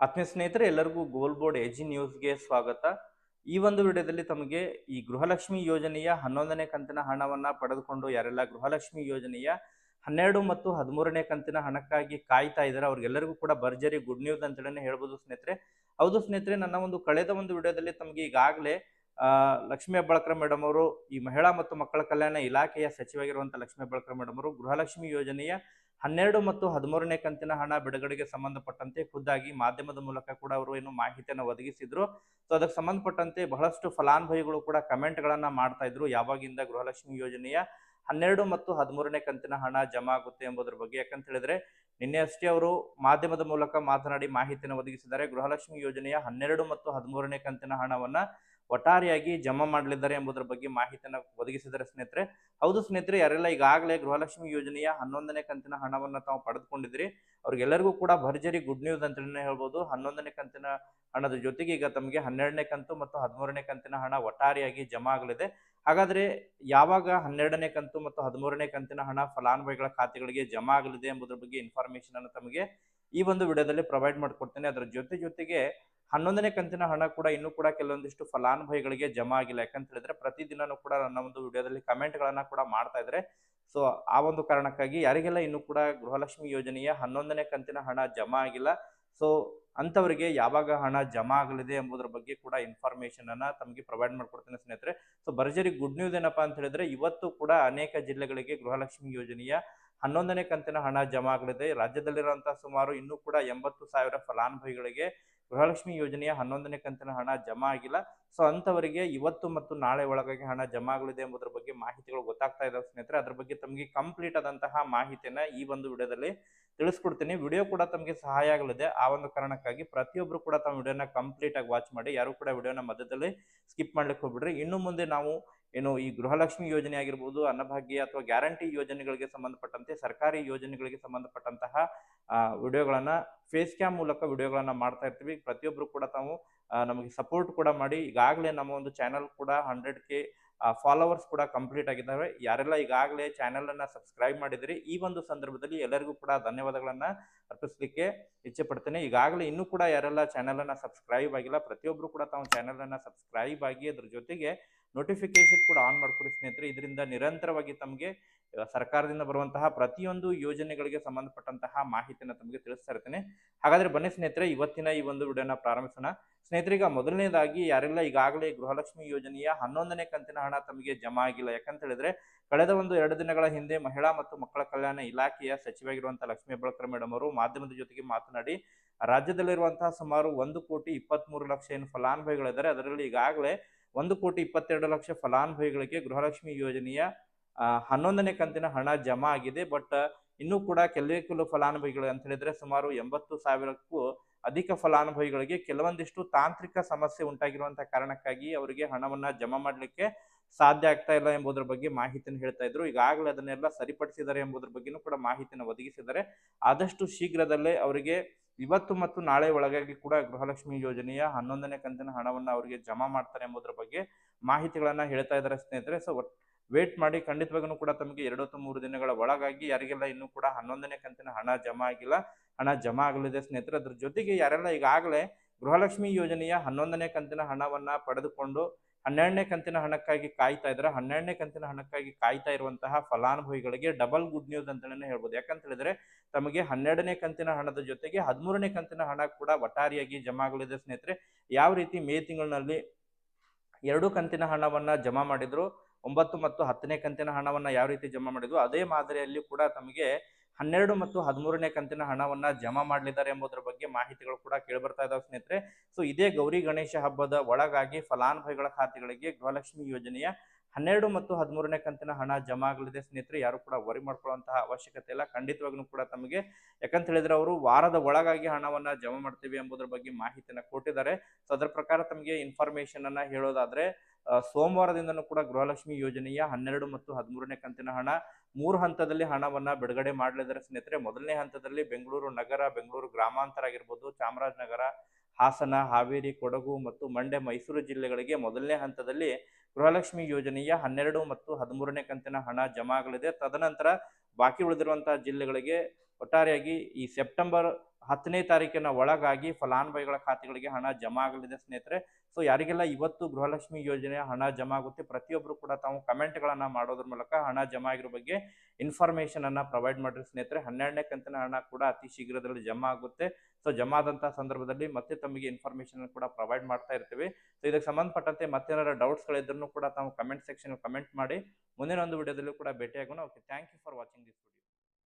ಆತ್ಮೀಯ ಸ್ನೇಹಿತರೆ, ಎಲ್ಲರಿಗೂ ಗೋಲ್ ಬೋರ್ಡ್ ಎಜಿ ನ್ಯೂಸ್ಗೆ ಸ್ವಾಗತ. ಈ ಒಂದು ವಿಡಿಯೋದಲ್ಲಿ ತಮಗೆ ಈ ಗೃಹಲಕ್ಷ್ಮಿ ಯೋಜನೆಯ ಹನ್ನೊಂದನೇ ಕಂತಿನ ಹಣವನ್ನ ಪಡೆದುಕೊಂಡು ಯಾರೆಲ್ಲ ಗೃಹಲಕ್ಷ್ಮಿ ಯೋಜನೆಯ ಹನ್ನೆರಡು ಮತ್ತು ಹದಿಮೂರನೇ ಕಂತಿನ ಹಣಕ್ಕಾಗಿ ಕಾಯ್ತಾ ಇದ್ದಾರೆ, ಅವ್ರಿಗೆಲ್ಲರಿಗೂ ಕೂಡ ಭರ್ಜರಿ ಗುಡ್ ನ್ಯೂಸ್ ಅಂತೇಳಿ ಹೇಳ್ಬೋದು ಸ್ನೇಹಿತರೆ. ಹೌದು ಸ್ನೇಹಿತರೆ, ನನ್ನ ಒಂದು ಕಳೆದ ಒಂದು ವಿಡಿಯೋದಲ್ಲಿ ತಮಗೆ ಈಗಾಗಲೇ ಲಕ್ಷ್ಮೀ ಹೆಬ್ಬಾಳ್ಕರ್ ಮೇಡಮ್ ಅವರು ಈ ಮಹಿಳಾ ಮತ್ತು ಮಕ್ಕಳ ಕಲ್ಯಾಣ ಇಲಾಖೆಯ ಸಚಿವಾಗಿರುವಂತಹ ಲಕ್ಷ್ಮೀ ಹೆಬ್ಬಾಳ್ಕರ್ ಮೇಡಮ್ ಅವರು ಗೃಹಲಕ್ಷ್ಮಿ ಯೋಜನೆಯ ಹನ್ನೆರಡು ಮತ್ತು ಹದಿಮೂರನೇ ಕಂತಿನ ಹಣ ಬಿಡುಗಡೆಗೆ ಸಂಬಂಧಪಟ್ಟಂತೆ ಖುದ್ದಾಗಿ ಮಾಧ್ಯಮದ ಮೂಲಕ ಕೂಡ ಅವರು ಏನು ಮಾಹಿತಿಯನ್ನು ಒದಗಿಸಿದ್ರು. ಸೊ ಅದಕ್ಕೆ ಸಂಬಂಧಪಟ್ಟಂತೆ ಬಹಳಷ್ಟು ಫಲಾನುಭವಿಗಳು ಕೂಡ ಕಮೆಂಟ್ ಗಳನ್ನ ಮಾಡ್ತಾ ಇದ್ರು. ಯಾವಾಗಿಂದ ಗೃಹಲಕ್ಷ್ಮಿ ಯೋಜನೆಯ ಹನ್ನೆರಡು ಮತ್ತು ಹದಿಮೂರನೇ ಕಂತಿನ ಹಣ ಜಮಾ ಆಗುತ್ತೆ ಎಂಬುದರ ಬಗ್ಗೆ. ಯಾಕಂತ ಹೇಳಿದ್ರೆ, ನಿನ್ನೆ ಅಷ್ಟೇ ಅವರು ಮಾಧ್ಯಮದ ಮೂಲಕ ಮಾತನಾಡಿ ಮಾಹಿತಿಯನ್ನು ಒದಗಿಸಿದ್ದಾರೆ. ಗೃಹಲಕ್ಷ್ಮಿ ಯೋಜನೆಯ ಹನ್ನೆರಡು ಮತ್ತು ಹದಿಮೂರನೇ ಕಂತಿನ ಹಣವನ್ನ ಒಟ್ಟಾರೆಯಾಗಿ ಜಮಾ ಮಾಡಲಿದ್ದಾರೆ ಎಂಬುದರ ಬಗ್ಗೆ ಮಾಹಿತಿಯನ್ನು ಒದಗಿಸಿದರೆ ಸ್ನೇಹಿತರೆ. ಹೌದು ಸ್ನೇಹಿತರೆ, ಯಾರೆಲ್ಲ ಈಗಾಗಲೇ ಗೃಹಲಕ್ಷ್ಮಿ ಯೋಜನೆಯ ಹನ್ನೊಂದನೇ ಕಂತಿನ ಹಣವನ್ನು ತಾವು ಪಡೆದುಕೊಂಡಿದ್ರಿ ಅವ್ರಿಗೆಲ್ಲರಿಗೂ ಕೂಡ ಭರ್ಜರಿ ಗುಡ್ ನ್ಯೂಸ್ ಅಂತಲೇ ಹೇಳ್ಬೋದು. ಹನ್ನೊಂದನೇ ಕಂತಿನ ಹಣದ ಜೊತೆಗೆ ಈಗ ತಮಗೆ ಹನ್ನೆರಡನೇ ಕಂತು ಮತ್ತು ಹದಿಮೂರನೇ ಕಂತಿನ ಹಣ ಒಟ್ಟಾರೆಯಾಗಿ ಜಮಾ ಆಗಲಿದೆ. ಹಾಗಾದ್ರೆ ಯಾವಾಗ ಹನ್ನೆರಡನೇ ಕಂತು ಮತ್ತು ಹದಿಮೂರನೇ ಕಂತಿನ ಹಣ ಫಲಾನುಭವಿಗಳ ಖಾತೆಗಳಿಗೆ ಜಮಾ ಆಗಲಿದೆ ಎಂಬುದರ ಬಗ್ಗೆ ಇನ್ಫಾರ್ಮೇಶನ್ ಅನ್ನು ತಮಗೆ ಈ ಒಂದು ವಿಡಿಯೋದಲ್ಲಿ ಪ್ರೊವೈಡ್ ಮಾಡಿಕೊಡ್ತೇನೆ. ಅದರ ಜೊತೆ ಜೊತೆಗೆ ಹನ್ನೊಂದನೇ ಕಂತಿನ ಹಣ ಕೂಡ ಇನ್ನೂ ಕೂಡ ಕೆಲವೊಂದಿಷ್ಟು ಫಲಾನುಭವಿಗಳಿಗೆ ಜಮಾ ಆಗಿಲ್ಲ. ಯಾಕಂತ ಹೇಳಿದ್ರೆ ಪ್ರತಿದಿನನೂ ಕೂಡ ನನ್ನ ಒಂದು ವಿಡಿಯೋದಲ್ಲಿ ಕಮೆಂಟ್ಗಳನ್ನು ಕೂಡ ಮಾಡ್ತಾ ಇದ್ರೆ ಸೊ ಆ ಒಂದು ಕಾರಣಕ್ಕಾಗಿ ಯಾರಿಗೆಲ್ಲ ಇನ್ನೂ ಕೂಡ ಗೃಹಲಕ್ಷ್ಮಿ ಯೋಜನೆಯ ಹನ್ನೊಂದನೇ ಕಂತಿನ ಹಣ ಜಮಾ ಆಗಿಲ್ಲ ಸೊ ಅಂತವರಿಗೆ ಯಾವಾಗ ಹಣ ಜಮಾ ಆಗಲಿದೆ ಎಂಬುದರ ಬಗ್ಗೆ ಕೂಡ ಇನ್ಫಾರ್ಮೇಶನ್ ಅನ್ನ ತಮಗೆ ಪ್ರೊವೈಡ್ ಮಾಡ್ಕೊಡ್ತೇನೆ ಸ್ನೇಹಿತರೆ. ಸೊ ಭರ್ಜರಿ ಗುಡ್ ನ್ಯೂಸ್ ಏನಪ್ಪಾ ಅಂತ ಹೇಳಿದ್ರೆ, ಇವತ್ತು ಕೂಡ ಅನೇಕ ಜಿಲ್ಲೆಗಳಿಗೆ ಗೃಹಲಕ್ಷ್ಮಿ ಯೋಜನೆಯ ಹನ್ನೊಂದನೇ ಕಂತಿನ ಹಣ ಜಮಾ ಆಗಲಿದೆ ರಾಜ್ಯದಲ್ಲಿರುವಂತಹ ಸುಮಾರು ಇನ್ನೂ ಕೂಡ ಎಂಬತ್ತು ಸಾವಿರ ಫಲಾನುಭವಿಗಳಿಗೆ ಗೃಹಲಕ್ಷ್ಮಿ ಯೋಜನೆಯ ಹನ್ನೊಂದನೇ ಕಂತಿನ ಹಣ ಜಮಾ ಆಗಿಲ್ಲ. ಸೊ ಅಂತವರಿಗೆ ಇವತ್ತು ಮತ್ತು ನಾಳೆ ಒಳಗಾಗಿ ಹಣ ಜಮಾ ಆಗಲಿದೆ ಎಂಬುದರ ಬಗ್ಗೆ ಮಾಹಿತಿಗಳು ಗೊತ್ತಾಗ್ತಾ ಇದಾವೆ ಸ್ನೇಹಿತರೆ. ಅದ್ರ ಬಗ್ಗೆ ತಮಗೆ ಕಂಪ್ಲೀಟ್ ಆದಂತಹ ಮಾಹಿತಿಯನ್ನು ಈ ಒಂದು ವಿಡಿಯೋದಲ್ಲಿ ತಿಳಿಸ್ಕೊಡ್ತೀನಿ. ವಿಡಿಯೋ ಕೂಡ ತಮಗೆ ಸಹಾಯ ಆಗಲಿದೆ. ಆ ಒಂದು ಕಾರಣಕ್ಕಾಗಿ ಪ್ರತಿಯೊಬ್ಬರು ಕೂಡ ತಮ್ಮ ವಿಡಿಯೋನ ಕಂಪ್ಲೀಟ್ ಆಗಿ ವಾಚ್ ಮಾಡಿ. ಯಾರು ಕೂಡ ವಿಡಿಯೋನ ಮಧ್ಯದಲ್ಲಿ ಸ್ಕಿಪ್ ಮಾಡ್ಲಿಕ್ಕೆ ಹೋಗ್ಬಿಡ್ರಿ. ಇನ್ನು ಮುಂದೆ ನಾವು ಏನು ಈ ಗೃಹಲಕ್ಷ್ಮಿ ಯೋಜನೆ ಆಗಿರ್ಬೋದು, ಅನ್ನಭಾಗ್ಯ ಅಥವಾ ಗ್ಯಾರಂಟಿ ಯೋಜನೆಗಳಿಗೆ ಸಂಬಂಧಪಟ್ಟಂತೆ, ಸರ್ಕಾರಿ ಯೋಜನೆಗಳಿಗೆ ಸಂಬಂಧಪಟ್ಟಂತಹ ವಿಡಿಯೋಗಳನ್ನ ಫೇಸ್ ಕ್ಯಾಮ್ ಮೂಲಕ ವಿಡಿಯೋಗಳನ್ನ ಮಾಡ್ತಾ ಇರ್ತೀವಿ. ಪ್ರತಿಯೊಬ್ಬರು ಕೂಡ ತಾವು ನಮಗೆ ಸಪೋರ್ಟ್ ಕೂಡ ಮಾಡಿ, ಈಗಾಗಲೇ ನಮ್ಮ ಒಂದು ಚಾನಲ್ ಕೂಡ ಹಂಡ್ರೆಡ್ ಕೆ ಫಾಲೋವರ್ಸ್ ಕೂಡ ಕಂಪ್ಲೀಟ್ ಆಗಿದ್ದಾವೆ. ಯಾರೆಲ್ಲ ಈಗಾಗಲೇ ಚಾನೆಲ್ ಅನ್ನ ಸಬ್ಸ್ಕ್ರೈಬ್ ಮಾಡಿದಿರಿ, ಈ ಒಂದು ಸಂದರ್ಭದಲ್ಲಿ ಎಲ್ಲರಿಗೂ ಕೂಡ ಧನ್ಯವಾದಗಳನ್ನು ಅರ್ಪಿಸಲಿಕ್ಕೆ ಇಚ್ಛೆ ಪಡ್ತೇನೆ ಈಗಾಗಲೇ ಇನ್ನೂ ಕೂಡ ಯಾರೆಲ್ಲ ಚಾನೆಲ್ ಅನ್ನ ಸಬ್ಸ್ಕ್ರೈಬ್ ಆಗಿಲ್ಲ ಪ್ರತಿಯೊಬ್ಬರು ಕೂಡ ತಾವು ಚಾನೆಲ್ ಅನ್ನ ಸಬ್ಸ್ಕ್ರೈಬ್ ಆಗಿ ಅದ್ರ ಜೊತೆಗೆ ನೋಟಿಫಿಕೇಶನ್ ಕೂಡ ಆನ್ ಮಾಡ್ಕೊಡಿ ಸ್ನೇಹಿತರೆ. ಇದರಿಂದ ನಿರಂತರವಾಗಿ ತಮಗೆ ಸರ್ಕಾರದಿಂದ ಬರುವಂತಹ ಪ್ರತಿಯೊಂದು ಯೋಜನೆಗಳಿಗೆ ಸಂಬಂಧಪಟ್ಟಂತಹ ಮಾಹಿತಿಯನ್ನು ತಮಗೆ ತಿಳಿಸ್ತಾ ಇರ್ತೇನೆ. ಹಾಗಾದ್ರೆ ಬನ್ನಿ ಸ್ನೇಹಿತರೆ, ಇವತ್ತಿನ ಈ ಒಂದು ವಿಡಿಯೋನ ಪ್ರಾರಂಭಿಸೋಣ. ಸ್ನೇಹಿತರೀಗ ಮೊದಲನೇದಾಗಿ ಯಾರೆಲ್ಲ, ಈಗಾಗಲೇ ಗೃಹಲಕ್ಷ್ಮಿ ಯೋಜನೆಯ ಹನ್ನೊಂದನೇ ಕಂತಿನ ಹಣ ತಮಗೆ ಜಮಾ ಆಗಿಲ್ಲ. ಯಾಕಂತ ಹೇಳಿದ್ರೆ, ಕಳೆದ ಒಂದು ಎರಡು ದಿನಗಳ ಹಿಂದೆ ಮಹಿಳಾ ಮತ್ತು ಮಕ್ಕಳ ಕಲ್ಯಾಣ ಇಲಾಖೆಯ ಸಚಿವಾಗಿರುವಂತಹ ಲಕ್ಷ್ಮೀ ಹೆಬ್ಬಾಳ್ಕರ್ ಮೇಡಮ್ ಅವರು ಮಾಧ್ಯಮದ ಜೊತೆಗೆ ಮಾತನಾಡಿ ರಾಜ್ಯದಲ್ಲಿರುವಂತಹ ಸುಮಾರು ಒಂದು ಕೋಟಿ ಇಪ್ಪತ್ಮೂರು ಲಕ್ಷ ಏನು ಫಲಾನುಭವಿಗಳಿದ್ದಾರೆ. ಅದರಲ್ಲಿ ಈಗಾಗಲೇ ಒಂದು ಕೋಟಿ ಇಪ್ಪತ್ತೆರಡು ಲಕ್ಷ ಫಲಾನುಭವಿಗಳಿಗೆ ಗೃಹಲಕ್ಷ್ಮಿ ಯೋಜನೆಯ ಹನ್ನೊಂದನೇ ಕಂತಿನ ಹಣ ಜಮಾ ಆಗಿದೆ. ಬಟ್, ಇನ್ನೂ ಕೂಡ ಕೆಲವೇ ಕೆಲವು ಫಲಾನುಭವಿಗಳು ಅಂತ ಹೇಳಿದ್ರೆ ಸುಮಾರು ಎಂಬತ್ತು ಸಾವಿರಕ್ಕೂ ಅಧಿಕ ಫಲಾನುಭವಿಗಳಿಗೆ ಕೆಲವೊಂದಿಷ್ಟು ತಾಂತ್ರಿಕ ಸಮಸ್ಯೆ ಉಂಟಾಗಿರುವಂತಹ ಕಾರಣಕ್ಕಾಗಿ ಅವರಿಗೆ ಹಣವನ್ನ ಜಮಾ ಮಾಡಲಿಕ್ಕೆ ಸಾಧ್ಯ ಆಗ್ತಾ ಇಲ್ಲ ಎಂಬುದರ ಬಗ್ಗೆ ಮಾಹಿತಿಯನ್ನು ಹೇಳ್ತಾ ಇದ್ರು. ಈಗಾಗಲೇ ಅದನ್ನೆಲ್ಲ ಸರಿಪಡಿಸಿದ್ದಾರೆ ಎಂಬುದರ ಬಗ್ಗೆನೂ ಕೂಡ ಮಾಹಿತಿಯನ್ನು ಒದಗಿಸಿದ್ದಾರೆ. ಆದಷ್ಟು ಶೀಘ್ರದಲ್ಲೇ ಅವರಿಗೆ ಇವತ್ತು ಮತ್ತು ನಾಳೆ ಒಳಗಾಗಿ ಕೂಡ ಗೃಹಲಕ್ಷ್ಮಿ ಯೋಜನೆಯ ಹನ್ನೊಂದನೇ ಕಂತಿನ ಹಣವನ್ನು ಅವರಿಗೆ ಜಮಾ ಮಾಡ್ತಾರೆ ಎಂಬುದರ ಬಗ್ಗೆ ಮಾಹಿತಿಗಳನ್ನು ಹೇಳ್ತಾ ಇದ್ದಾರೆ ಸ್ನೇಹಿತರೆ. ಸೊ ವೇಟ್ ಮಾಡಿ ಖಂಡಿತವಾಗೂ ಕೂಡ ತಮಗೆ ಎರಡು ಅಥವಾ ಮೂರು ದಿನಗಳ ಒಳಗಾಗಿ ಯಾರಿಗೆಲ್ಲ ಇನ್ನೂ ಕೂಡ ಹನ್ನೊಂದನೇ ಕಂತಿನ ಹಣ ಜಮಾ ಆಗಿಲ್ಲ, ಹಣ ಜಮಾ ಆಗಲಿದೆ ಸ್ನೇಹಿತರೆ, ಅದ್ರ ಜೊತೆಗೆ ಯಾರೆಲ್ಲ ಈಗಾಗಲೇ ಗೃಹಲಕ್ಷ್ಮಿ ಯೋಜನೆಯ ಹನ್ನೊಂದನೇ ಕಂತಿನ ಹಣವನ್ನ ಪಡೆದುಕೊಂಡು ಹನ್ನೆರಡನೇ ಕಂತಿನ ಹಣಕ್ಕಾಗಿ ಕಾಯ್ತಾ ಇದ್ರೆ ಹನ್ನೆರಡನೇ ಕಂತಿನ ಹಣಕ್ಕಾಗಿ ಕಾಯ್ತಾ ಇರುವಂತಹ ಫಲಾನುಭವಿಗಳಿಗೆ ಡಬಲ್ ಗುಡ್ ನ್ಯೂಸ್ ಅಂತಲೇ ಹೇಳ್ಬೋದು. ಯಾಕಂತ ಹೇಳಿದ್ರೆ, ತಮಗೆ ಹನ್ನೆರಡನೇ ಕಂತಿನ ಹಣದ ಜೊತೆಗೆ ಹದಿಮೂರನೇ ಕಂತಿನ ಹಣ ಕೂಡ ಒಟ್ಟಾರಿಯಾಗಿ ಜಮಾ ಆಗಲಿದೆ ಸ್ನೇಹಿತರೆ. ಯಾವ ರೀತಿ ಮೇ ತಿಂಗಳಿನಲ್ಲಿ ಎರಡು ಕಂತಿನ ಹಣವನ್ನ ಜಮಾ ಮಾಡಿದ್ರು, ಒಂಬತ್ತು ಮತ್ತು ಹತ್ತನೇ ಕಂತಿನ ಹಣವನ್ನ ಯಾವ ರೀತಿ ಜಮಾ ಮಾಡಿದ್ರು, ಅದೇ ಮಾದರಿಯಲ್ಲಿ ಕೂಡ ತಮಗೆ ಹನ್ನೆರಡು ಮತ್ತು ಹದಿಮೂರನೇ ಕಂತಿನ ಹಣವನ್ನ ಜಮಾ ಮಾಡಲಿದ್ದಾರೆ ಎಂಬುದರ ಬಗ್ಗೆ ಮಾಹಿತಿಗಳು ಕೂಡ ಕೇಳಿಬರ್ತಾ ಇದಾವೆ ಸ್ನೇಹಿತರೆ. ಸೊ ಇದೇ ಗೌರಿ ಗಣೇಶ ಹಬ್ಬದ ಒಳಗಾಗಿ ಫಲಾನುಭವಿಗಳ ಖಾತೆಗಳಿಗೆ ಗೃಹಲಕ್ಷ್ಮಿ ಯೋಜನೆಯ ಹನ್ನೆರಡು ಮತ್ತು ಹದಿಮೂರನೇ ಕಂತಿನ ಹಣ ಜಮಾ ಆಗಲಿದೆ ಸ್ನೇಹಿತರೆ. ಯಾರು ಕೂಡ ವರಿ ಮಾಡ್ಕೊಳ್ಳುವಂತಹ ಅವಶ್ಯಕತೆ ಇಲ್ಲ. ಖಂಡಿತವಾಗ್ಲೂ ಕೂಡ ತಮಗೆ, ಯಾಕಂತ ಹೇಳಿದ್ರೆ ಅವರು ವಾರದ ಒಳಗಾಗಿ ಹಣವನ್ನ ಜಮಾ ಮಾಡ್ತೀವಿ ಎಂಬುದರ ಬಗ್ಗೆ ಮಾಹಿತಿಯನ್ನು ಕೊಟ್ಟಿದ್ದಾರೆ. ಸೊ ಅದರ ಪ್ರಕಾರ ತಮಗೆ ಇನ್ಫಾರ್ಮೇಶನ್ ಅನ್ನ ಹೇಳೋದಾದ್ರೆ ಸೋಮವಾರದಿಂದನೂ ಕೂಡ ಗೃಹಲಕ್ಷ್ಮಿ ಯೋಜನೆಯ ಹನ್ನೆರಡು ಮತ್ತು ಹದಿಮೂರನೇ ಕಂತಿನ ಹಣ ಮೂರು ಹಂತದಲ್ಲಿ ಹಣವನ್ನ ಬಿಡುಗಡೆ ಮಾಡಲಿದ್ದಾರೆ ಸ್ನೇಹಿತರೆ. ಮೊದಲನೇ ಹಂತದಲ್ಲಿ ಬೆಂಗಳೂರು ನಗರ, ಬೆಂಗಳೂರು ಗ್ರಾಮಾಂತರ ಆಗಿರ್ಬೋದು, ಚಾಮರಾಜನಗರ, ಹಾಸನ, ಹಾವೇರಿ, ಕೊಡಗು ಮತ್ತು ಮಂಡ್ಯ, ಮೈಸೂರು ಜಿಲ್ಲೆಗಳಿಗೆ ಮೊದಲನೇ ಹಂತದಲ್ಲಿ ಗೃಹಲಕ್ಷ್ಮಿ ಯೋಜನೆಯ ಹನ್ನೆರಡು ಮತ್ತು ಹದಿಮೂರನೇ ಕಂತಿನ ಹಣ ಜಮಾ ಆಗಲಿದೆ ತದನಂತರ ಬಾಕಿ ಉಳಿದಿರುವಂತಹ ಜಿಲ್ಲೆಗಳಿಗೆ ಒಟ್ಟಾರೆಯಾಗಿ ಈ ಸೆಪ್ಟೆಂಬರ್ ಹತ್ತನೇ ತಾರೀಕಿನ ಒಳಗಾಗಿ ಫಲಾನುಭವಿಗಳ ಖಾತೆಗಳಿಗೆ ಹಣ ಜಮಾ ಆಗಲಿದೆ ಸ್ನೇಹಿತರೆ. ಸೊ ಯಾರಿಗೆಲ್ಲ ಇವತ್ತು ಗೃಹಲಕ್ಷ್ಮಿ ಯೋಜನೆಯ ಹಣ ಜಮಾ ಆಗುತ್ತೆ ಪ್ರತಿಯೊಬ್ಬರು ಕೂಡ ತಾವು ಕಮೆಂಟ್ಗಳನ್ನ ಮಾಡೋದ್ರ ಮೂಲಕ ಹಣ ಜಮಾ ಆಗಿರೋ ಬಗ್ಗೆ ಇನ್ಫಾರ್ಮೇಶನ್ ಅನ್ನ ಪ್ರೊವೈಡ್ ಮಾಡಿರಿ ಸ್ನೇಹಿತರೆ. ಹನ್ನೆರಡನೇ ಕಂತಿನ ಹಣ ಕೂಡ ಅತಿ ಶೀಘ್ರದಲ್ಲಿ ಜಮಾ ಆಗುತ್ತೆ. ಸೊ ಜಮಾ ಆದಂತಹ ಸಂದರ್ಭದಲ್ಲಿ ಮತ್ತೆ ತಮಗೆ ಇನ್ಫಾರ್ಮೇಶನ್ ಕೂಡ ಪ್ರೊವೈಡ್ ಮಾಡ್ತಾ ಇರ್ತೀವಿ. ಸೊ ಇದಕ್ಕೆ ಸಂಬಂಧಪಟ್ಟಂತೆ ಮತ್ತೇನಾರ ಡೌಟ್ಸ್ಗಳಿದ್ರು ಕೂಡ ತಾವು ಕಮೆಂಟ್ ಸೆಕ್ಷನ್ ಕಮೆಂಟ್ ಮಾಡಿ. ಮುಂದಿನ ಒಂದು ವಿಡಿಯೋದಲ್ಲೂ ಕೂಡ ಭೇಟಿಯಾಗೋಣ. Okay thank you for watching this